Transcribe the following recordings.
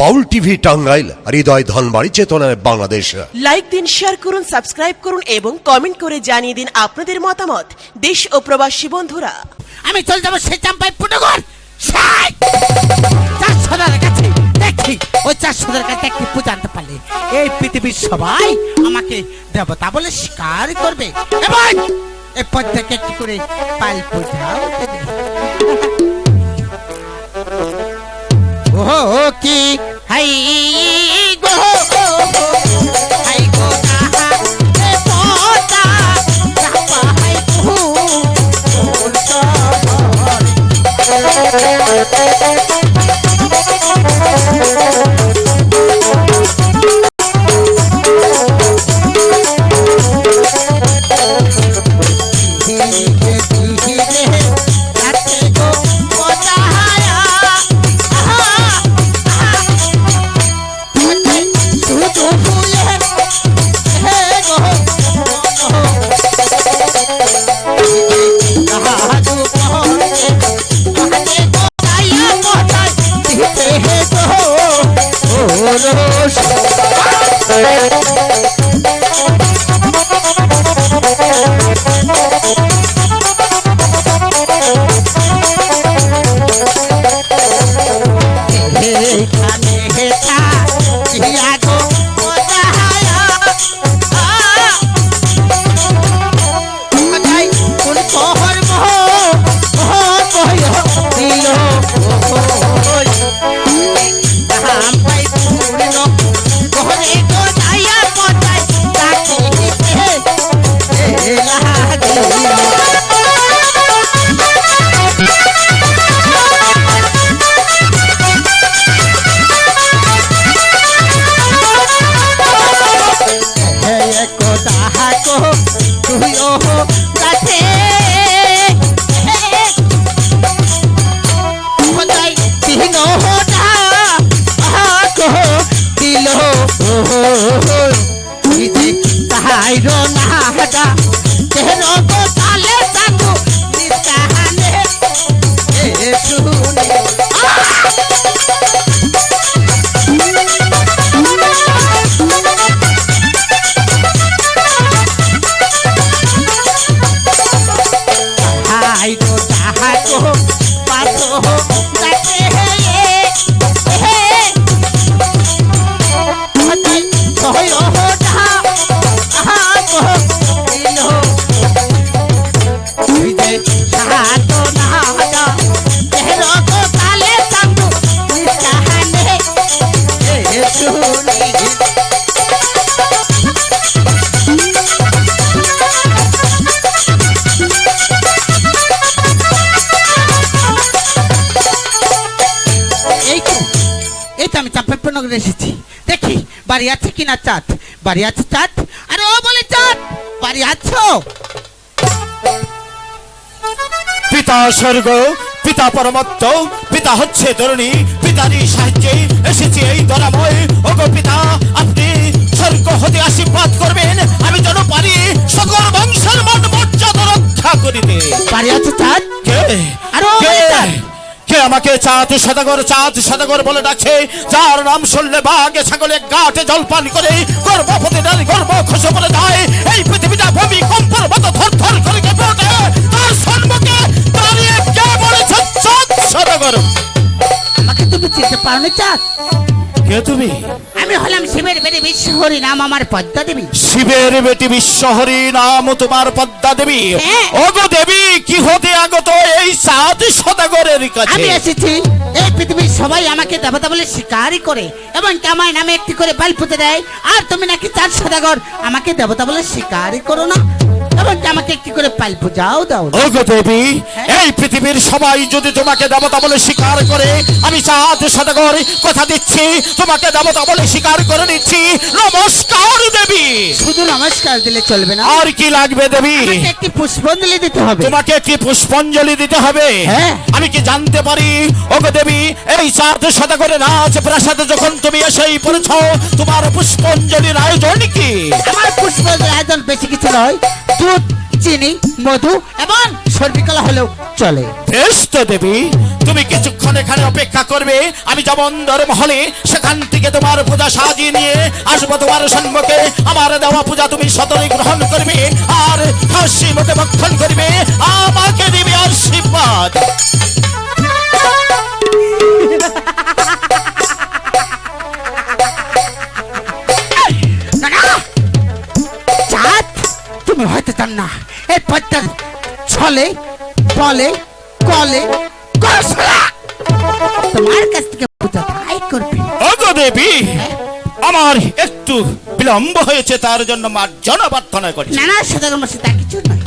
বাউল TV Tangail হৃদয় ধনবাড়ি চেতনায় Bangladesh. Like দিন শেয়ার করুন সাবস্ক্রাইব করুন এবং কমেন্ট করে জানিয়ে দিন আপনাদের মতামত। দেশ ও প্রবাসী বন্ধুরা। আমি চলে যাব সে চাম্পাই পুটগর চারশো কাছে দেখি ওই কাছে একটি পূজা আনতে পারলে। এই পৃথিবীর সবাই আমাকে দেবতা বলে স্বীকার করবে। এবং পদ্মাকে একটি করে পাল পূজাও দেবে কি হাই গো হাই গো তাহা এ ও চাঁপাইনগরে এসেছি। দেখি বাড়ি আছে কিনা চাঁদ? বাড়ি আছে চাঁদ? আরে ও বলে চাঁদ! বাড়ি আছো? পিতা স্বর্গ পিতা পরমত্ত পিতা হচ্ছে তরুণী পিতারই সাহায্যে এসেছি এই দরাময় ওগো পিতা আপনি স্বর্গ হতে আশীর্বাদ করবেন আমি যেন পারি সকল বংশের মান মর্যাদা রক্ষা করিতে। বাড়ি আছে চাঁদ? কে? আরে কে? আমাকে চাঁদ সাদাগর চাঁদ সাদাগর বলে ডাকছে যার নাম শুনলে বাঘে ছাগলে গাটে জলপান করে গর্ভপতি নারী গর্ভ খসে পড়ে যায় এই পৃথিবীটা ভূমি কম্পর মতো থর থর করে কেঁপে ওঠে। তার সম্মুখে দাঁড়িয়ে কে বলেছে চাঁদ সাদাগর? আমাকে তুমি চিনতে পারো না চাঁদ? কে তুমি? আমি হলাম শিবের বেটি বিশ্বহরি নাম আমার পদ্মা দেবী শিবের বেটি বিশ্বহরি নাম তোমার পদ্মা দেবী ও ওগো দেবী কি হতে আগত এই সাত সদাগরের কাছে? আমি এসেছি। এই পৃথিবীর সবাই আমাকে দেবতা বলে শিকারই করে এবং কামায় নামে একটি করে পাল পুঁতে দেয়। আর তুমি নাকি চার সদাগর আমাকে দেবতা বলে শিকারই করো না। আমাকে একটি করে পাল পূজাও দাও না। ওগো দেবী এই পৃথিবীর সবাই যদি তোমাকে দেবতা বলে স্বীকার করে আমি চাঁদ সদাগর কথা দিচ্ছি তোমাকে দেবতা বলে স্বীকার করে নিচ্ছি। নমস্কার দেবী। শুধু নমস্কার দিলে চলবে না। আর কি লাগবে দেবী? আমাকে একটি পুষ্পাঞ্জলি দিতে হবে। তোমাকে কি পুষ্পাঞ্জলি দিতে হবে। হ্যাঁ। আমি কি জানতে পারি? ওগো দেবী এই চাঁদ সদাগরে নাচ প্রাসাদে যখন তুমি এসেই পড়েছ তোমার পুষ্পাঞ্জলির আয়োজন কি? আমার পুষ্পাঞ্জলি আয়োজন বেশি কিছু নয়। দুধ চিনি, মধু এবং সর্বিকলা হলেও চলে। বেশ তো দেবী, তুমি কিছুক্ষণ এখানে অপেক্ষা করবে। আমি যাব অন্দর মহলে সেখান থেকে তোমার পূজা সাজিয়ে নিয়ে আসব তোমার সম্মুখে। আমার দেওয়া পূজা তুমি সতরে গ্রহণ করবে আর হাসি মতে ভক্ষণ করবে। আমাকে দিবে আশীর্বাদ। ছলে বলে কলে কসলা তোমার কাছ থেকে পূজা তাই করবে। ওগো দেবী আমার একটু বিলম্ব হয়েছে তার জন্য মার্জনা প্রার্থনা করি না না মশাই তা কিছু নয়।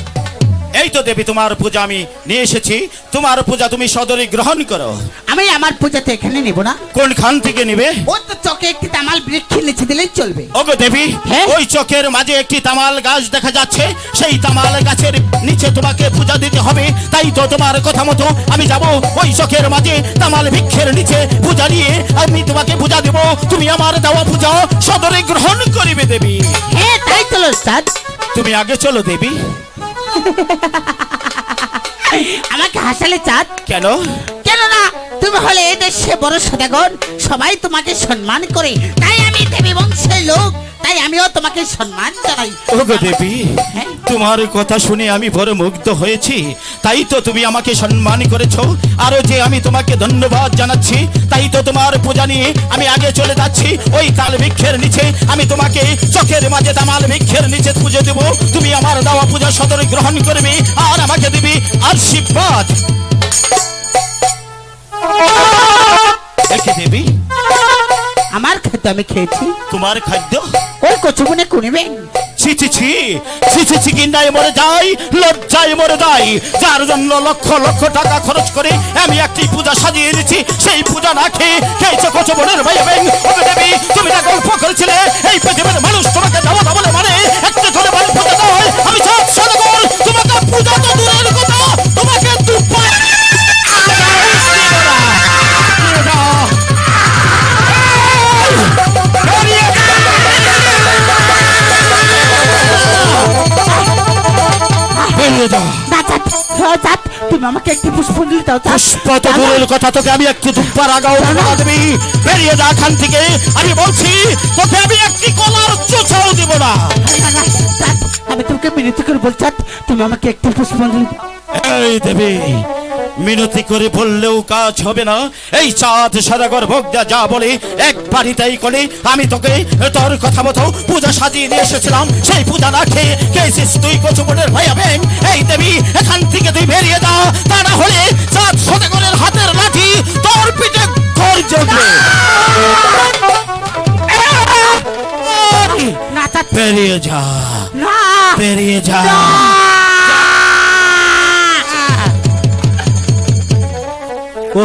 এই তো দেবী তোমার পূজা আমি নিয়ে এসেছি। তোমার পূজা তুমি সদরে গ্রহণ করো। আমি আমার পূজাতে এখানে নেব না। কোন খান থেকে নিবে? ও তো চকে একটি তামাল বৃক্ষের নিচে দিলেই চলবে। ওগো দেবী হ্যাঁ? ওই চকের মাঝে একটি তামাল গাছ দেখা যাচ্ছে। সেই তামাল গাছের নিচে তোমাকে পূজা দিতে হবে। তাই তো তোমার কথা মতো আমি যাব ওই চকের মাঝে তামাল বৃক্ষের নিচে পূজা দিয়ে আমি তোমাকে পূজা দেব। তুমি আমার দেওয়া পূজা সদরে গ্রহণ করিবে দেবী। হ্যাঁ তাই চলো চাঁদ তুমি আগে চলো দেবী। আমাকে হাসালে চাঁদ? কেন? কেন না তুমি হলে এই দেশে বড় সদাগর সবাই তোমাকে সম্মান করে তাই আমি দেবী বংশের লোক। তাই আমিও তোমাকে সম্মান জানাই। ওগো দেবী হ্যাঁ? তোমার কথা শুনে আমি বড় মুগ্ধ হয়েছি। তাই তো তুমি আমাকে সম্মান করেছ আরও যে আমি তোমাকে ধন্যবাদ জানাচ্ছি তাই তো তোমার পূজা নিয়ে আমি আগে চলে যাচ্ছি। ওই তাল বৃক্ষের নিচে আমি তোমাকে চোখের মাঝে তামাল বৃক্ষের নিচে পুজো দেব। তুমি আমার দেওয়া পূজা সদরে গ্রহণ করবে আর আমাকে দিবি আশীর্বাদ। দেখে দেবী আমার খাদ্য আমি খেয়েছি। তোমার খাদ্য? ওই কচুগুনে কুনিবেন ছি ছি ছি ছি ছি ছি কিন্দায় মরে যাই লজ্জায় মরে যাই। যার জন্য লক্ষ লক্ষ টাকা খরচ করে আমি একটি পূজা সাজিয়ে এনেছি সেই পূজা না খেয়ে খেয়েছে কচবনের ভাই এবং ওকে দেবী তুমি না গল্প করেছিলে এই পৃথিবীর মানুষ তোমাকে দেওয়া না বলে মানে একটা ধরে বাড়ি পূজা আমি সব তোমাকে পূজা তো দূরের না চাঁদ হ্যাঁ, চাঁদ তুমি আমাকে একটি পুষ্পাঞ্জলি দাও চাঁদ। পুষ্পত দূরের কথা তোকে আমি একটু দুব্বার আগাও দেবী বেরিয়ে যা খান থেকে। আমি বলছি তোকে আমি একটি কলার চোছাও দিব না। না, না, চাঁদ, আমি তোমাকে মিনতি করে বলছি তুমি আমাকে একটি পুষ্পাঞ্জলি দাও। এই দেবী মিনতি করে বললেও কাজ হবে না এই চাঁদ সাদাগর ভোগদা যা বলে এক বাড়িতেই করে আমি তোকে তোর কথা মতো পূজা সাজিয়ে নিয়ে এসেছিলাম সেই পূজা না খেয়ে তুই কচুবনের ভাই হবেন এই দেবী এখান থেকে তুই বেরিয়ে যা তা না হলে চাঁদ সাদাগরের হাতের লাঠি তোর পিঠে ঘর জমবে না বেরিয়ে যা বেরিয়ে যা ও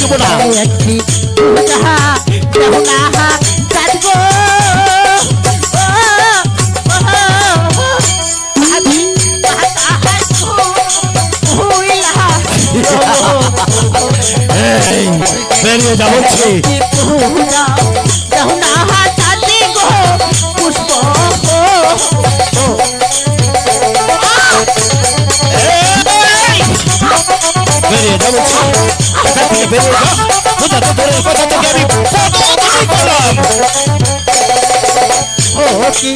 দেবো না বেড়ে যাব কথা থেকে বেড়ে যাও। কথা তো দূরের কথা থেকে আমি কথাই বললাম ও কি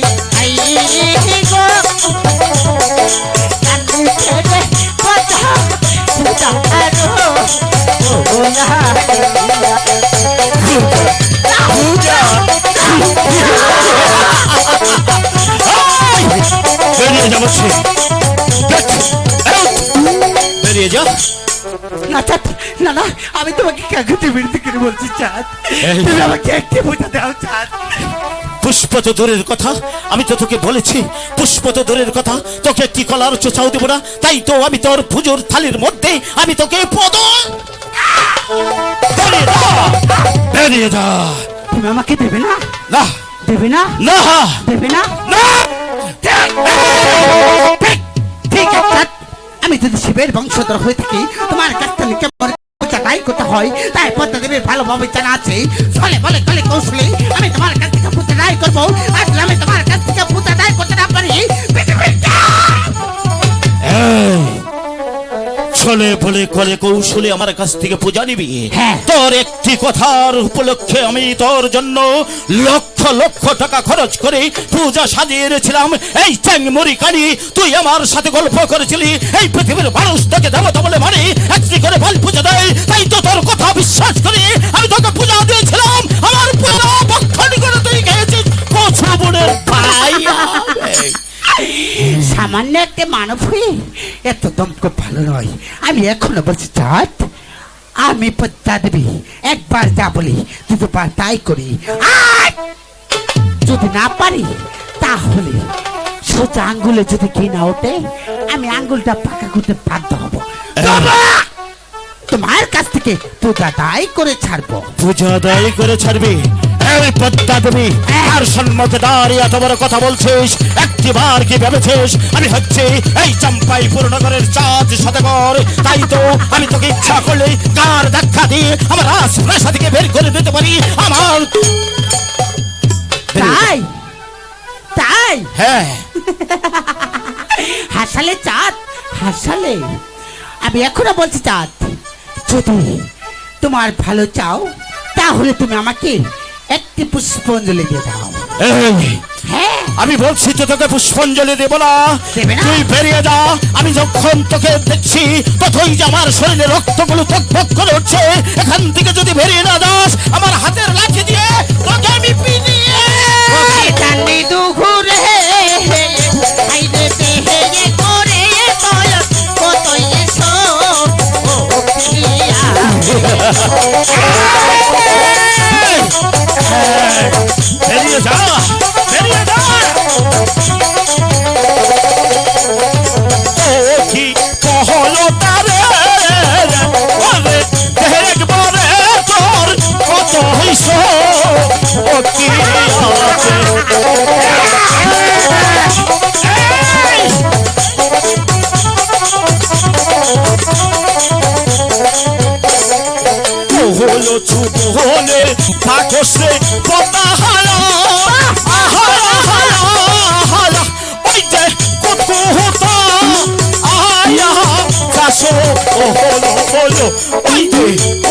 বেরিয়ে যাব বেরিয়ে যা ছেড়ে কথা পূজা করো ও লাগিয়া পূজা পৃথিবীর দিকে বলছি চাঁদ। তুমি আমাকে একটি বোঝা দাও চাঁদ। পুষ্প তো দূরের কথা আমি তো তোকে বলেছি। পুষ্প তো দূরের কথা তোকে একটি কলার চোচাও দেবো না। তাই তো আমি তোর পুজোর থালির মধ্যে আমি তোকে পদ বেরিয়ে যা, তুমি আমাকে দেবে না? না। দেবে না? না। দেবে না? না। ঠিক আছে চাঁদ। আমি যদি শিবের বংশধর হয়ে থাকি, তোমার কাছ থেকে পূজাটাই করতে হয়? তাই পদ্মা দেবীর ভালোভাবে জানা আছে। চলে, বলে, চলে, কৌশলে আমি তোমার কাছ থেকে দায় করব। আসলে আমি তোমার কাছ থেকে পূজাটাই করতে না পারি। পৃথিবীর ফলে করে কৌশলে আমার কাছ থেকে পূজা নিবি। হ্যাঁ। তোর একটি কথার উপলক্ষে আমি তোর জন্য লক্ষ লক্ষ টাকা খরচ করে পূজা সাজিয়ে এনেছিলাম এই চ্যাংমুড়ি কারি তুই আমার সাথে গল্প করেছিলি। এই পৃথিবীর মানুষ তোকে দেবতা বলে মানে। একটি করে বল পূজা দেয় তাই তো তোর কথা বিশ্বাস করে। আমি তোকে পূজা দিয়েছিলাম সামান্য একটা মানব হয়ে এত দমক ভালো নয়। আমি এখনও বলছি চাঁদ আমি পদ্মা দেবী। একবার যা বলি দুবার তাই করি। যদি না পারি তাহলে সোজা আঙ্গুলে যদি কি না ওঠে আমি আঙ্গুলটা পাকা করতে বাধ্য হব। তোমার কাছ থেকে পূজা দায় করে ছাড়বো। পূজা দায়ী করে ছাড়বি। এই পদ্মা দেবী আর সম্মতে দাঁড়িয়ে এত বড় কথা বলছিস? একটিবার কি ভেবেছিস? আমি হচ্ছে এই চম্পাই পুরনগরের চাঁদ সদাগর। তাই তো আমি তোকে ইচ্ছা করলে কার ধাক্কা দিয়ে আমার রাজপ্রাসা থেকে বের করে দিতে পারি? আমার তাই? তাই? হ্যাঁ। হাসালে চাঁদ হাসালে। আমি এখনও বলছি চাঁদ। যদি তোমার ভালো চাও তাহলে তুমি আমাকে একটি পুষ্পাঞ্জলি দিয়ে দাও। হ্যাঁ। আমি বলছি তো তোকে পুষ্পাঞ্জলি দেব না। তুই বেরিয়ে যা। আমি যখন তোকে দেখছি ততই যে আমার শরীরে রক্ত রক্তগুলো থক করে উঠছে এখান থেকে যদি বেরিয়ে না যাস আমার হাতের লাঠি দিয়ে তোকে আমি পিটিয়ে பெரியதா? பெரியதா?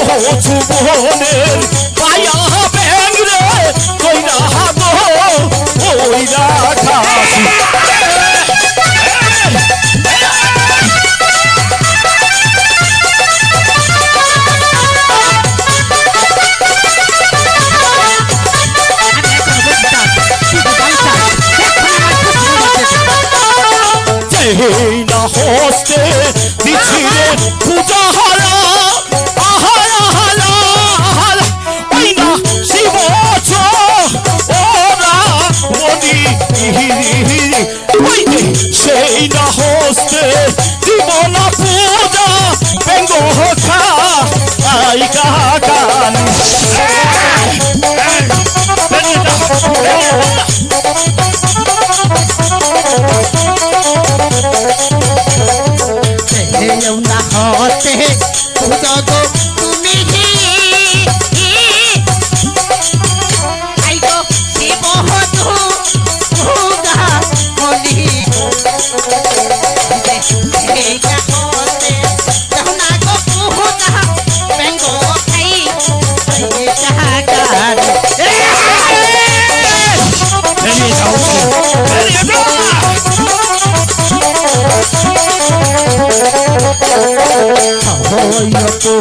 যে ও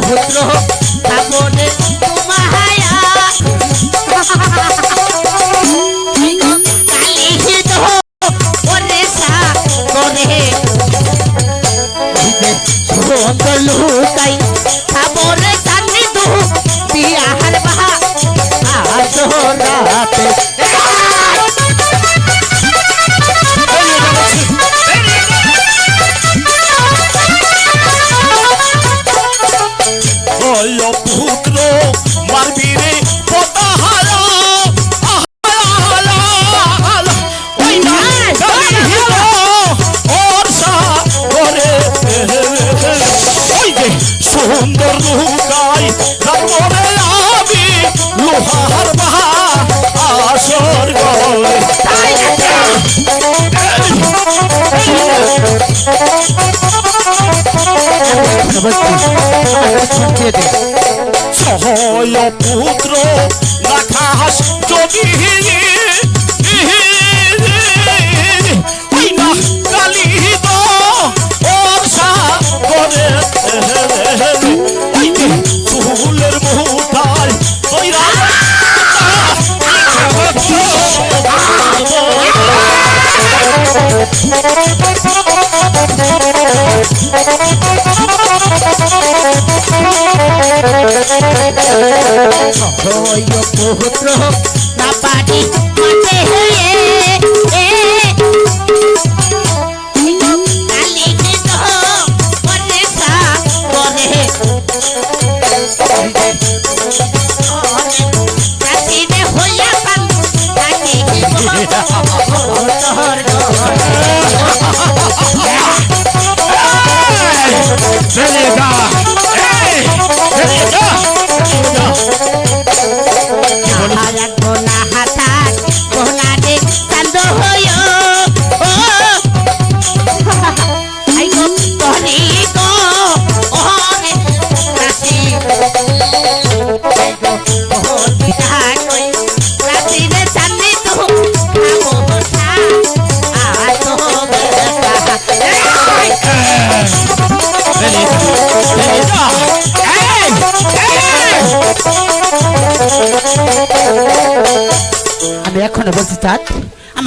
我知。পুত্র নাখাস যদি ওই পুত্র না পারি হয়ে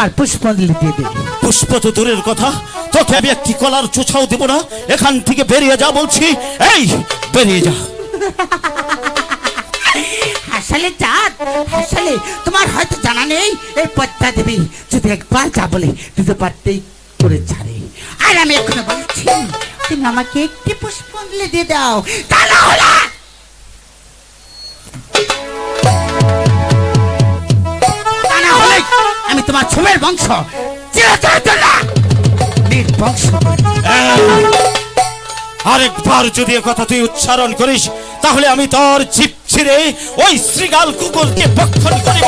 আমার পুষ্পাঞ্জলি দিয়ে দে। পুষ্প তো দূরের কথা তোকে আমি একটি কলার চোছাও দেব না। এখান থেকে বেরিয়ে যা বলছি এই বেরিয়ে যা। আসলে চাঁদ আসলে তোমার হয়তো জানা নেই এই পদ্মা দেবী যদি একবার যা বলে দুটো পারতেই করে ছাড়ে। আর আমি এখনও বলছি তুমি আমাকে একটি পুষ্পাঞ্জলি দিয়ে দাও তা না হলে তোমার ছুমের বংশ। নির্বংশ আরেকবার যদি কথা তুই উচ্চারণ করিস তাহলে আমি তোর জিপ ছিঁড়ে ওই শ্রীগাল কুকুরকে ভক্ষণ করিব।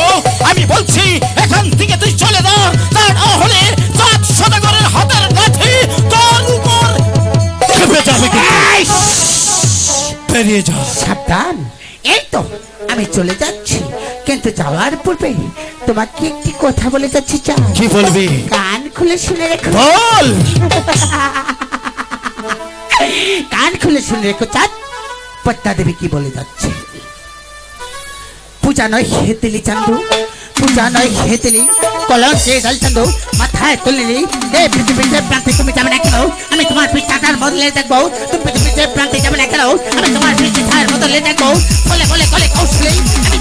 আমি বলছি এখান থেকে তুই চলে যা। তা না হলে চাঁদ সদাগরের হাতের লাঠি তোর উপর। খেপে যাবে বেরিয়ে যা। সাবধান। এই তো আমি চলে যাচ্ছি। কিন্তু যাওয়ার পূর্বে তোমাকে একটি কথা বলে যাচ্ছি চা কি বলবি? কান খুলে শুনে রেখো। বল! কান খুলে শুনে রেখো চাঁদ পদ্মা দেবী কি বলে যাচ্ছে? পূজা নয় হেতেলি চান্দু পূজা নয় হেতেলি কলম সে জল চান্দু মাথায় তুলিনি এ পৃথিবীর যে প্রান্তে তুমি যাবে না কেন আমি তোমার পিঠাটার বদলে দেখব। তুমি পৃথিবীর যে প্রান্তে যাবে না কেন আমি তোমার পিঠার বদলে দেখব। বলে বলে কলে কৌশলে আমি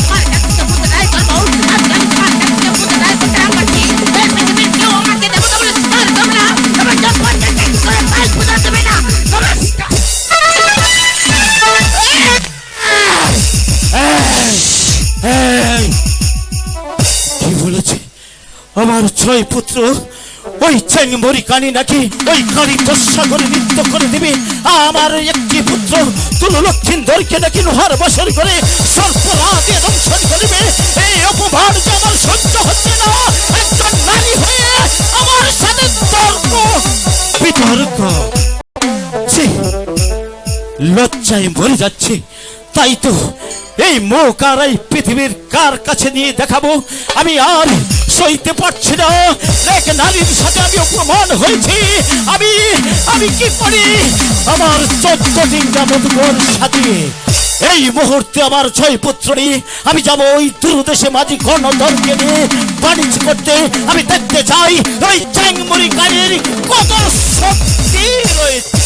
ছয় ওই চেংমরি কানি নাকি ওই কানি দশা করে নৃত্য করে দিবে? আমার একটি পুত্র তুলু লক্ষিন্দরকে নাকি লোহার বসর করে সর্পরাতে দংশন করবে? এই অপমান যে আমার সহ্য হচ্ছে না। একজন নারী হয়ে আমার সাথে তর্ক বিতর্ক। লজ্জায় মরে যাচ্ছে। তাই তো এই মুখ আর এই পৃথিবীর কার কাছে নিয়ে দেখাবো? আমি আর সইতে পারছি না। এক নারীর সাথে আমি অপমান হয়েছি। আমি আমি কি করি? আমার চোদ্দ দিন যাবত ঘর সাজিয়ে এই মুহূর্তে আমার ছয় পুত্র আমি যাব ওই দূরদেশে মাঝি গণধরকে নিয়ে বাণিজ্য করতে। আমি দেখতে চাই ওই চ্যাংমুড়ি গাড়ির কত শক্তি রয়েছে।